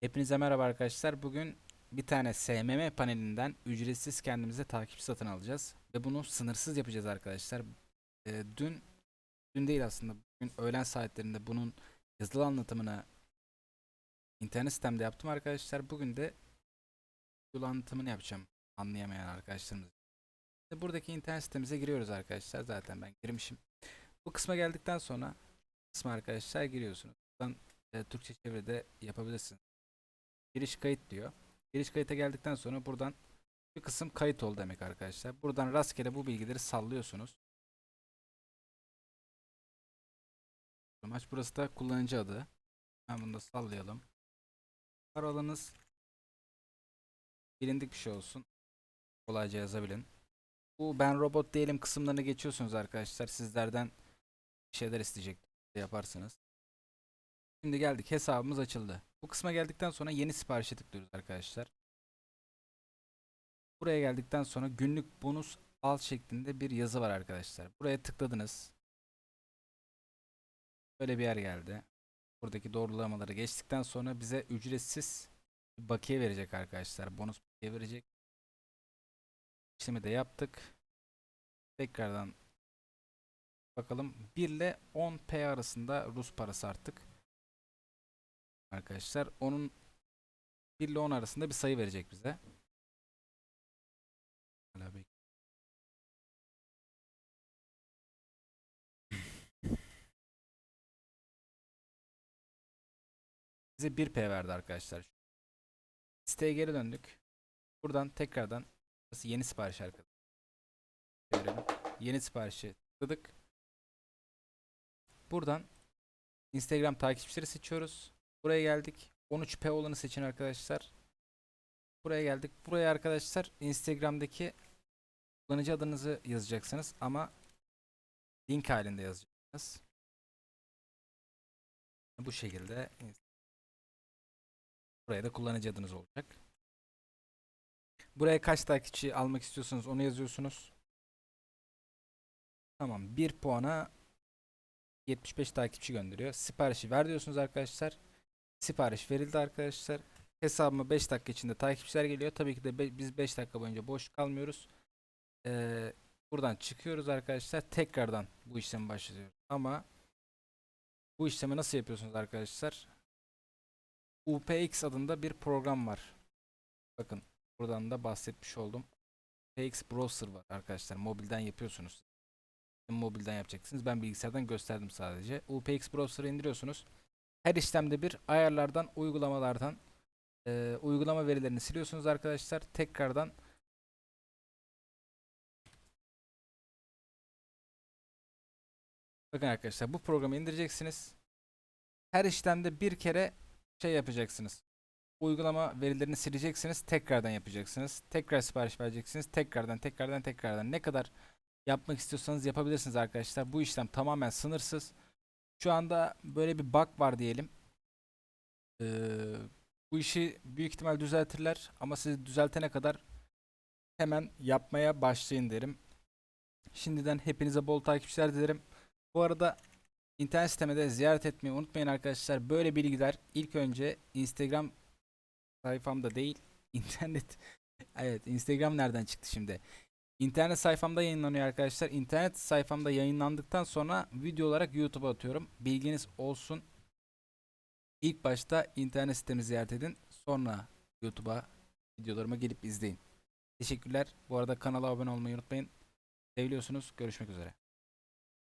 Hepinize merhaba arkadaşlar. Bugün bir tane SMM panelinden ücretsiz kendimize takipçi satın alacağız. Ve bunu sınırsız yapacağız arkadaşlar. Ee, dün, dün değil aslında. Bugün öğlen saatlerinde bunun yazılı anlatımını internet sitemde yaptım arkadaşlar. Bugün de yazılı anlatımını yapacağım. Anlayamayan arkadaşlarımız. Buradaki internet sitemize giriyoruz arkadaşlar. Zaten ben girmişim. Bu kısma geldikten sonra kısma arkadaşlar giriyorsunuz. Buradan e, Türkçe çeviride yapabilirsiniz. Giriş kayıt diyor. Giriş kayıta geldikten sonra buradan bir kısım kayıt ol demek arkadaşlar. Buradan rastgele bu bilgileri sallıyorsunuz. Amaç burası da kullanıcı adı. Ben bunu da sallayalım. Parolanız bilindik bir şey olsun. Kolayca yazabilin. Bu ben robot değilim kısımlarını geçiyorsunuz arkadaşlar. Sizlerden bir şeyler isteyecek. Yaparsınız. Şimdi geldik hesabımız açıldı. Bu kısma geldikten sonra yeni siparişe tıklıyoruz arkadaşlar. Buraya geldikten sonra günlük bonus al şeklinde bir yazı var arkadaşlar. Buraya tıkladınız. Böyle bir yer geldi. Buradaki doğrulamaları geçtikten sonra bize ücretsiz bir bakiye verecek arkadaşlar. Bonus bakiye verecek. İşlemi de yaptık. Tekrardan bakalım. 1 ile 10 P arasında Rus parası artık arkadaşlar. Onun 1 ile 10 arasında bir sayı verecek bize. Hala bek- Bize 1P verdi arkadaşlar. Siteye geri döndük. Buradan tekrardan yeni sipariş arkadaşlar. Yeni siparişi tıkladık. Buradan Instagram takipçileri seçiyoruz. Buraya geldik. 13P olanı seçin arkadaşlar. Buraya geldik. Buraya arkadaşlar Instagram'daki kullanıcı adınızı yazacaksınız ama link halinde yazacaksınız. Bu şekilde buraya da kullanıcı adınız olacak. Buraya kaç takipçi almak istiyorsanız onu yazıyorsunuz. Tamam. 1 puana 75 takipçi gönderiyor. Siparişi ver diyorsunuz arkadaşlar. Sipariş verildi arkadaşlar. Hesabıma 5 dakika içinde takipçiler geliyor. Tabii ki de be- biz 5 dakika boyunca boş kalmıyoruz. Ee, buradan çıkıyoruz arkadaşlar. Tekrardan bu işlemi başlıyoruz. Ama bu işlemi nasıl yapıyorsunuz arkadaşlar? UPX adında bir program var. Bakın buradan da bahsetmiş oldum. UPX Browser var arkadaşlar. Mobilden yapıyorsunuz. Mobilden yapacaksınız. Ben bilgisayardan gösterdim sadece. UPX Browser'ı indiriyorsunuz. Her işlemde bir ayarlardan, uygulamalardan e, uygulama verilerini siliyorsunuz arkadaşlar. Tekrardan Bakın arkadaşlar bu programı indireceksiniz. Her işlemde bir kere şey yapacaksınız. Uygulama verilerini sileceksiniz. Tekrardan yapacaksınız. Tekrar sipariş vereceksiniz. Tekrardan tekrardan tekrardan ne kadar yapmak istiyorsanız yapabilirsiniz arkadaşlar. Bu işlem tamamen sınırsız. Şu anda böyle bir bug var diyelim. Ee, bu işi büyük ihtimal düzeltirler ama siz düzeltene kadar hemen yapmaya başlayın derim. Şimdiden hepinize bol takipçiler dilerim. Bu arada internet siteme de ziyaret etmeyi unutmayın arkadaşlar. Böyle bilgiler ilk önce Instagram sayfamda değil, internet Evet, Instagram nereden çıktı şimdi? İnternet sayfamda yayınlanıyor arkadaşlar. İnternet sayfamda yayınlandıktan sonra video olarak YouTube'a atıyorum. Bilginiz olsun. İlk başta internet sitemi ziyaret edin. Sonra YouTube'a videolarıma gelip izleyin. Teşekkürler. Bu arada kanala abone olmayı unutmayın. Seviliyorsunuz. Görüşmek üzere.